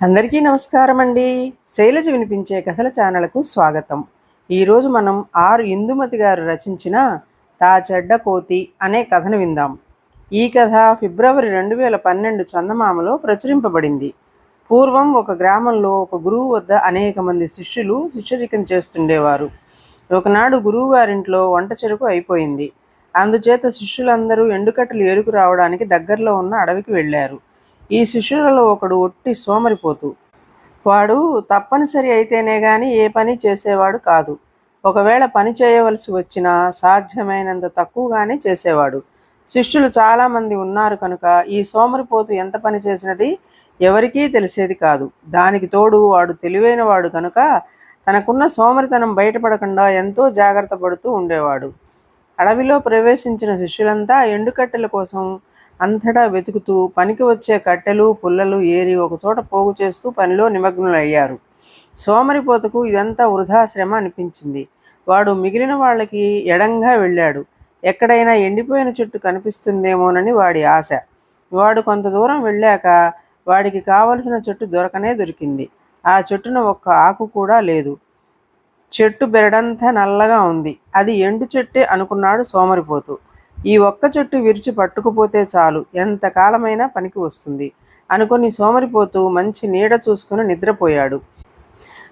అందరికీ నమస్కారం అండి శైలజ వినిపించే కథల ఛానల్కు స్వాగతం. ఈరోజు మనం ఆరు ఇందుమతి గారు రచించిన తా చెడ్డ కోతి అనే కథను విందాం. ఈ కథ ఫిబ్రవరి రెండు వేల పన్నెండు చందమామలో ప్రచురింపబడింది. పూర్వం ఒక గ్రామంలో ఒక గురువు వద్ద అనేక మంది శిష్యులు శిష్యరికం చేస్తుండేవారు. ఒకనాడు గురువు గారింట్లో వంట చెరుకు అయిపోయింది. అందుచేత శిష్యులందరూ ఎండుకట్టలు ఏరుకు రావడానికి దగ్గరలో ఉన్న అడవికి వెళ్ళారు. ఈ శిష్యులలో ఒకడు ఒట్టి సోమరిపోతు. వాడు తప్పనిసరి అయితేనే గాని ఏ పని చేసేవాడు కాదు. ఒకవేళ పని చేయవలసి వచ్చినా సాధ్యమైనంత తక్కువగానే చేసేవాడు. శిష్యులు చాలామంది ఉన్నారు కనుక ఈ సోమరిపోతు ఎంత పని చేసినది ఎవరికీ తెలిసేది కాదు. దానికి తోడు వాడు తెలివైన వాడు కనుక తనకున్న సోమరితనం బయటపడకుండా ఎంతో జాగ్రత్త పడుతూ ఉండేవాడు. అడవిలో ప్రవేశించిన శిష్యులంతా ఎండుకట్టెల కోసం అంతటా వెతుకుతూ పనికి వచ్చే కట్టెలు పుల్లలు ఏరి ఒకచోట పోగు చేస్తూ పనిలో నిమగ్నులయ్యారు. సోమరిపోతకు ఇదంతా వృధాశ్రమ అనిపించింది. వాడు మిగిలిన వాళ్ళకి ఎడంగా వెళ్ళాడు. ఎక్కడైనా ఎండిపోయిన చెట్టు కనిపిస్తుందేమోనని వాడి ఆశ. వాడు కొంత దూరం వెళ్ళాక వాడికి కావలసిన చెట్టు దొరకనే దొరికింది. ఆ చెట్టున ఒక్క ఆకు కూడా లేదు. చెట్టు బెరడంతా నల్లగా ఉంది. అది ఎండు చెట్టే అనుకున్నాడు సోమరిపోతు. ఈ ఒక్క చెట్టు విరిచి పట్టుకుపోతే చాలు ఎంతకాలమైనా పనికి వస్తుంది. అనుకుని సోమరిపోతూ మంచి నీడ చూసుకుని నిద్రపోయాడు.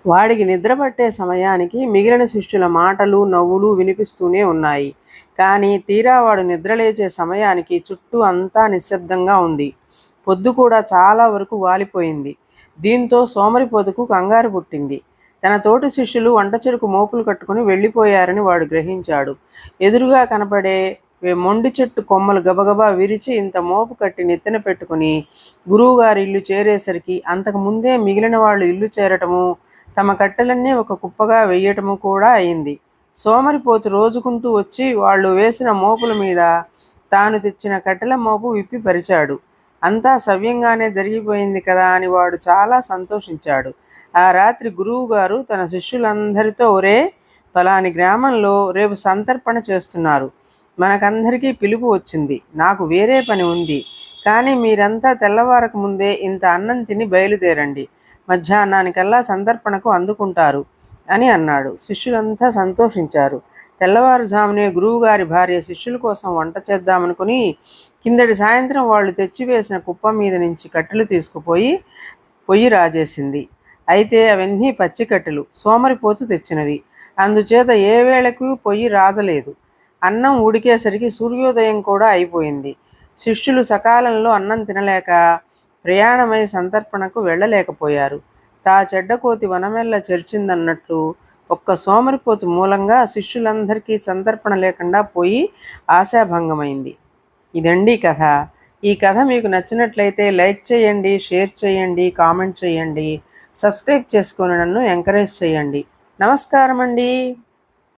వాడికి నిద్రపట్టే సమయానికి మిగిలిన శిష్యుల మాటలు నవ్వులు వినిపిస్తూనే ఉన్నాయి. కానీ తీరా వాడు నిద్రలేచే సమయానికి చుట్టూ అంతా నిశ్శబ్దంగా ఉంది. పొద్దు కూడా చాలా వరకు వాలిపోయింది. దీంతో సోమరిపోతుకు కంగారు పుట్టింది. తన తోటి శిష్యులు వంట చెరుకు మోపులు కట్టుకుని వెళ్ళిపోయారని వాడు గ్రహించాడు. ఎదురుగా కనపడే మొండి చెట్టు కొమ్మలు గబగబా విరిచి ఇంత మోపు కట్టి నెత్తిన పెట్టుకుని గురువుగారి ఇల్లు చేరేసరికి అంతకు ముందే మిగిలిన వాళ్ళు ఇల్లు చేరటము తమ కట్టెలన్నీ ఒక కుప్పగా వెయ్యటము కూడా అయింది. సోమరిపోతు రోజుకుంటూ వచ్చి వాళ్ళు వేసిన మోపుల మీద తాను తెచ్చిన కట్టెల మోపు విప్పి పరిచాడు. అంతా సవ్యంగానే జరిగిపోయింది కదా అని వాడు చాలా సంతోషించాడు. ఆ రాత్రి గురువు గారు తన శిష్యులందరితో ఒరే పలాని గ్రామంలో రేపు సంతర్పణ చేస్తున్నారు. మనకందరికీ పిలుపు వచ్చింది. నాకు వేరే పని ఉంది. కానీ మీరంతా తెల్లవారకు ముందే ఇంత అన్నం తిని బయలుదేరండి. మధ్యాహ్నానికల్లా సందర్పణకు అందుకుంటారు అని అన్నాడు. శిష్యులంతా సంతోషించారు. తెల్లవారుజామునే గురువుగారి భార్య శిష్యుల కోసం వంట చేద్దామనుకుని కిందటి సాయంత్రం వాళ్ళు తెచ్చివేసిన కుప్ప మీద నుంచి కట్టెలు తీసుకుపోయి పొయ్యి రాజేసింది. అయితే అవన్నీ పచ్చి కట్టెలు సోమరిపోతు తెచ్చినవి. అందుచేత ఏ వేళకు పొయ్యి రాజలేదు. అన్నం ఉడికేసరికి సూర్యోదయం కూడా అయిపోయింది. శిష్యులు సకాలంలో అన్నం తినలేక ప్రయాణమై సంతర్పణకు వెళ్ళలేకపోయారు. తా చెడ్డకోతి వనమెల్ల చర్చిందన్నట్లు ఒక్క సోమరిపోతు మూలంగా శిష్యులందరికీ సంతర్పణ లేకుండా పోయి ఆశాభంగమైంది. ఇదండి కథ. ఈ కథ మీకు నచ్చినట్లయితే లైక్ చేయండి షేర్ చేయండి కామెంట్ చేయండి సబ్స్క్రైబ్ చేసుకొని నన్ను ఎంకరేజ్ చేయండి. నమస్కారం అండి